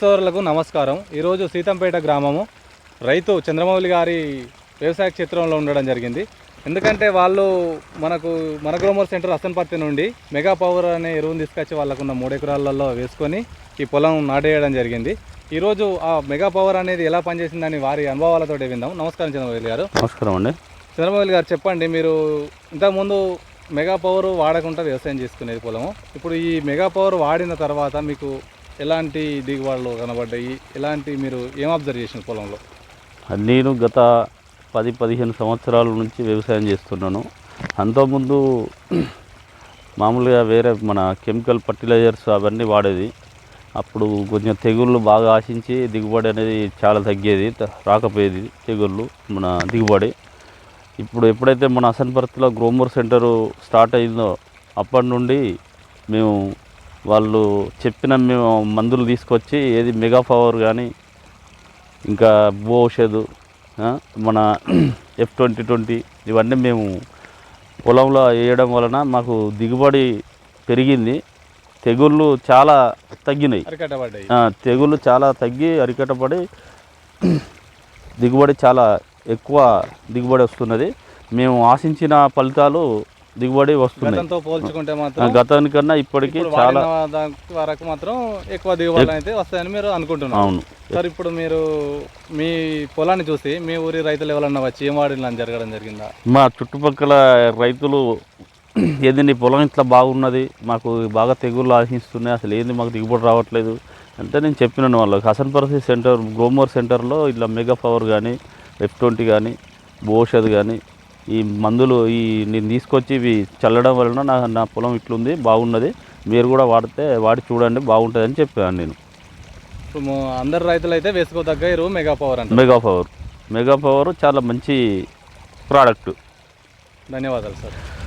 సోదరులకు నమస్కారం. ఈరోజు సీతంపేట గ్రామము రైతు చంద్రమౌళి గారి వ్యవసాయ క్షేత్రంలో ఉండడం జరిగింది. ఎందుకంటే వాళ్ళు మనకు మన గ్రోమర్ సెంటర్ అసన్పత్తి నుండి మెగా పవర్ అనే ఎరువును తీసుకొచ్చి వాళ్ళకున్న మూడు ఎకరాలలో వేసుకొని ఈ పొలం నాటేయడం జరిగింది. ఈరోజు ఆ మెగా పవర్ అనేది ఎలా పనిచేసిందని వారి అనుభవాలతో విందాం. నమస్కారం చంద్రమౌళి గారు. నమస్కారం అండి. చంద్రమౌళి గారు చెప్పండి మీరు ఇంతకుముందు మెగా పవర్ వాడకుండా వ్యవసాయం చేసుకునేది పొలము. ఇప్పుడు ఈ మెగా పవర్ వాడిన తర్వాత మీకు ఎలాంటి దిగుబడులు కనబడ్డాయి? ఎలాంటి మీరు ఏం అబ్జర్వ్ చేసిన పొలంలో? నేను గత పది పదిహేను సంవత్సరాల నుంచి వ్యవసాయం చేస్తున్నాను. అంతకుముందు మామూలుగా వేరే మన కెమికల్ ఫర్టిలైజర్స్ అవన్నీ వాడేది. అప్పుడు కొంచెం తెగుళ్ళు బాగా ఆశించి దిగుబడి అనేది చాలా తగ్గేది త- రాకపోయేది తెగుళ్ళు మన దిగుబడి. ఇప్పుడు ఎప్పుడైతే మన అసన్పర్తిలో గ్రోమర్ సెంటరు స్టార్ట్ అయిందో అప్పటి నుండి మేము వాళ్ళు చెప్పిన మేము మందులు తీసుకొచ్చి ఏది మెగా పవర్ కానీ ఇంకా భూ ఔషధు మన ఎఫ్ ట్వంటీ ట్వంటీ ఇవన్నీ మేము పొలంలో వేయడం వలన మాకు దిగుబడి పెరిగింది. తెగుళ్ళు చాలా తగ్గినాయి. తెగుళ్ళు చాలా తగ్గి అరికట్టబడి దిగుబడి చాలా ఎక్కువ దిగుబడి వస్తున్నది. మేము ఆశించిన ఫలితాలు దిగుబడి గతంతో పోల్చుకుంటే మాత్రం గతానికన్నా ఇప్పటికీ చాలా వరకు మాత్రం ఎక్కువ దిగుబడులు అయితే వస్తాయని మీరు అనుకుంటున్నారు. అవును. సార్ ఇప్పుడు మీరు మీ పొలాన్ని చూసి మీ ఊరి రైతులు ఎవరన్నా వచ్చి ఏం వాడిన జరగడం జరిగిందా? మా చుట్టుపక్కల రైతులు ఏది నీ పొలం ఇట్లా బాగున్నది మాకు బాగా తెగుళ్ళు ఆశిస్తున్నాయి అసలు ఏంది మాకు దిగుబడి రావట్లేదు అంటే నేను చెప్పినాను వాళ్ళకి. హసన్ పరిస్థితి సెంటర్ గ్రోమోర్ సెంటర్లో ఇట్లా మెగా పవర్ కానీ ఎఫ్ ట్వంటీ కానీ బోషద్ కానీ ఈ మందులు ఈ నేను తీసుకొచ్చి ఇవి చల్లడం వలన నా నా పొలం ఇట్లుంది బాగున్నది. మీరు కూడా వాడితే వాడి చూడండి బాగుంటుంది అని చెప్పాను నేను. mo- అందరు రైతులు అయితే వేసుకోదగ్గ ఎరువు మెగా పవర్ అంటారు. Mega power. మెగా పవర్ చాలా మంచి ప్రోడక్ట్. ధన్యవాదాలు సార్.